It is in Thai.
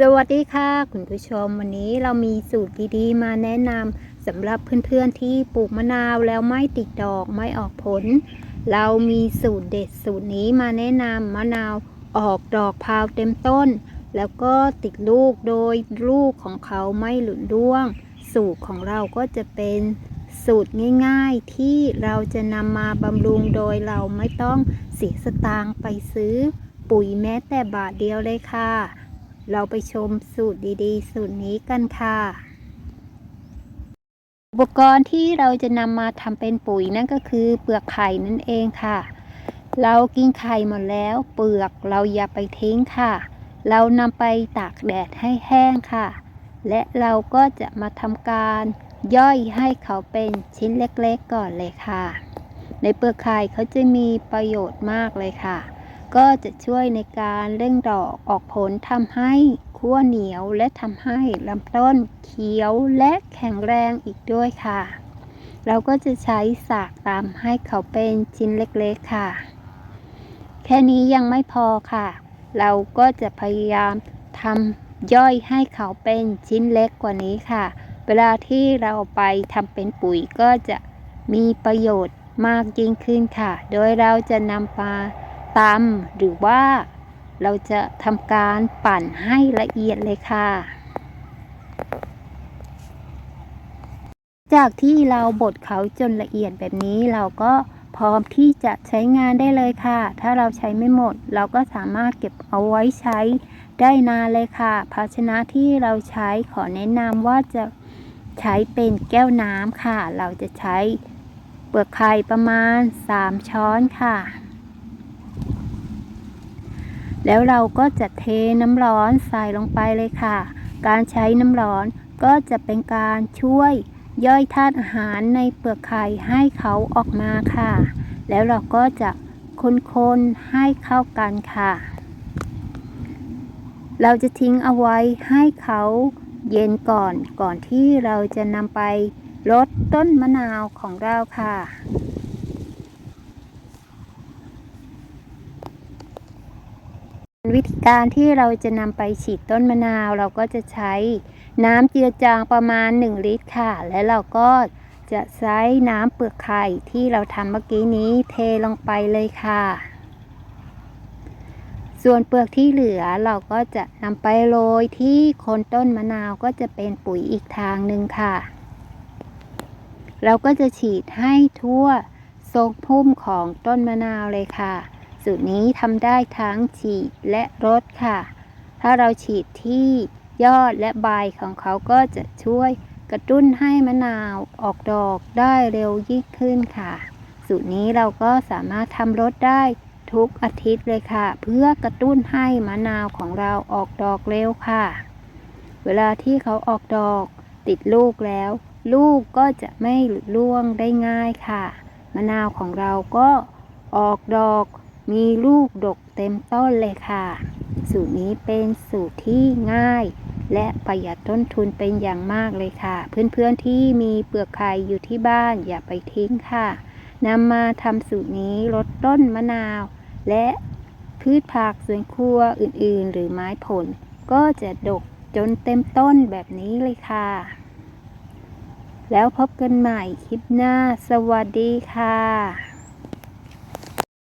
สวัสดีค่ะคุณผู้ชมวันนี้เรามีสูตรดีๆ มาแนะนำสำหรับเพื่อนๆที่ปลูกมะนาวแล้วไม่ติดดอกไม่ออกผล เรามีสูตรเด็ดสูตรนี้มาแนะนำมะนาวออกดอกพาวเต็มต้น แล้วก็ติดลูกโดยลูกของเขาไม่หลุดร่วง สูตรของเราก็จะเป็นสูตรง่ายๆ ที่เราจะนำมาบำรุงโดยเราไม่ต้องเสียสตางค์ไปซื้อปุ๋ยแม้แต่บาทเดียวเลยค่ะ เราไปชมสูตรดีๆ สูตรนี้กันค่ะ อุปกรณ์ที่เราจะนำมาทำเป็นปุ๋ยนั่นก็คือเปลือกไข่นั่นเองค่ะ เรากินไข่หมดแล้ว เปลือกเราอย่าไปทิ้งค่ะ เรานำไปตากแดดให้แห้งค่ะ และเราก็จะมาทำการย่อยให้เขาเป็นชิ้นเล็กๆก่อนเลยค่ะ ในเปลือกไข่เขาจะมีประโยชน์มากเลยค่ะ ก็จะช่วยในการเร่งดอกออกผลทำให้ขั้วเหนียวและทำให้ลำต้นเขียวและแข็งแรงอีกด้วยค่ะ เราก็จะใช้สากตำให้เขาเป็นชิ้นเล็กๆค่ะ แค่นี้ยังไม่พอค่ะ เราก็จะพยายามทำย่อยให้เขาเป็นชิ้นเล็กกว่านี้ค่ะ เวลาที่เราไปทำเป็นปุ๋ยก็จะมีประโยชน์มากยิ่งขึ้นค่ะ โดยเราจะนำมา ตำหรือว่าเราจะทำการปั่นให้ละเอียดเลยค่ะ จากที่เราบดเขาจนละเอียดแบบนี้เราก็พร้อมที่จะใช้งานได้เลยค่ะ ถ้าเราใช้ไม่หมด เราก็สามารถเก็บเอาไว้ใช้ได้นานเลยค่ะ ภาชนะที่เราใช้ขอแนะนำว่าจะใช้เป็นแก้วน้ำค่ะ เราจะใช้เปลือกไข่ประมาณ 3 ช้อนค่ะ แล้วเราก็จะเทน้ำร้อนใส่ลงไปเลยค่ะ การใช้น้ำร้อนก็จะเป็นการช่วยย่อยธาตุอาหารในเปลือกไข่ให้เขาออกมาค่ะ แล้วเราก็จะคนๆให้เข้ากันค่ะ เราจะทิ้งเอาไว้ให้เขาเย็นก่อนก่อนที่เราจะนำไปรดต้นมะนาวของเราค่ะ วิธีการที่เราจะนำไปฉีดต้นมะนาว เราก็จะใช้น้ำเจือจางประมาณ 1 ลิตรค่ะ และเราก็จะใช้น้ำเปลือกไข่ที่เราทำเมื่อกี้นี้เทลงไปเลยค่ะ ส่วนเปลือกที่เหลือเราก็จะนำไปโรยที่โคนต้นมะนาวก็จะเป็นปุ๋ยอีกทางหนึ่งค่ะ เราก็จะฉีดให้ทั่วทรงพุ่มของต้นมะนาวเลยค่ะ สูตรนี้ทำได้ทั้งฉีดและรดค่ะ ถ้าเราฉีดที่ยอดและใบของเขาก็จะช่วยกระตุ้นให้มะนาวออกดอกได้เร็วยิ่งขึ้นค่ะ สูตรนี้เราก็สามารถทำรดได้ทุกอาทิตย์เลยค่ะ เพื่อกระตุ้นให้มะนาวของเราออกดอกเร็วค่ะ เวลาที่เขาออกดอกติดลูกแล้ว ลูกก็จะไม่หลุดร่วงได้ง่ายค่ะ มะนาวของเราก็ออกดอก มีลูกดกเต็มต้นเลยค่ะ สูตรนี้เป็นสูตรที่ง่าย และประหยัดต้นทุนเป็นอย่างมากเลยค่ะ เพื่อนๆที่มีเปลือกไข่อยู่ที่บ้านอย่าไปทิ้งค่ะนำมาทำสูตรนี้ลดต้นมะนาว และพืชผักสวนครัวอื่นๆ หรือไม้ผล ก็จะดกจนเต็มต้นแบบนี้เลยค่ะ แล้วพบกันใหม่คลิปหน้า สวัสดีค่ะ